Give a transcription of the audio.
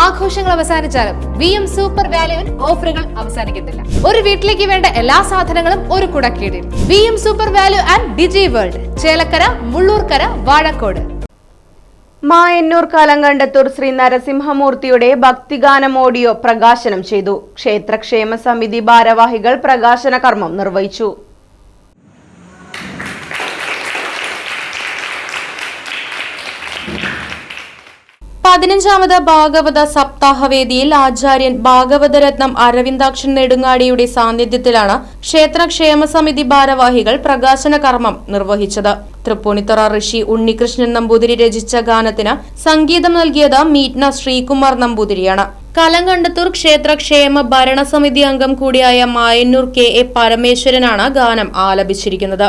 ആഘോഷങ്ങൾ അവസാനിച്ചാലും V M super വാല്യുവിൽ ഓഫറുകൾ അവസാനിക്കുന്നില്ല ഒരു വീട്ടിലേക്ക് വേണ്ട എല്ലാ സാധനങ്ങളും ഒരു കുടക്കീടിൽ. V M super value and Digi World Chelakkara Mullurkara Vazhakkode. Mayannur Kalankandathur Shri നരസിംഹമൂർത്തിയുടെ ഭക്തിഗാനം ഓഡിയോ പ്രകാശനം ചെയ്തു. ക്ഷേത്രക്ഷേമ സമിതി ഭാരവാഹികൾ പ്രകാശന കർമ്മം നിർവഹിച്ചു. പതിനഞ്ചാമത് ഭാഗവത സപ്താഹവേദിയിൽ ആചാര്യൻ ഭാഗവതരത്നം അരവിന്ദാക്ഷൻ നെടുങ്ങാടിയുടെ സാന്നിധ്യത്തിലാണ് ക്ഷേത്രക്ഷേമ സമിതി ഭാരവാഹികൾ പ്രകാശന കർമ്മം നിർവഹിച്ചത്. തൃപ്പൂണിത്തുറ ഋഷി ഉണ്ണികൃഷ്ണൻ നമ്പൂതിരി രചിച്ച ഗാനത്തിന് സംഗീതം നൽകിയത് മീറ്റ്ന ശ്രീകുമാർ നമ്പൂതിരിയാണ്. കലങ്കണ്ടത്തൂർ ക്ഷേത്രക്ഷേമ ഭരണസമിതി അംഗം കൂടിയായ മായന്നൂർ കെ എ പരമേശ്വരനാണ് ഗാനം ആലപിച്ചിരിക്കുന്നത്.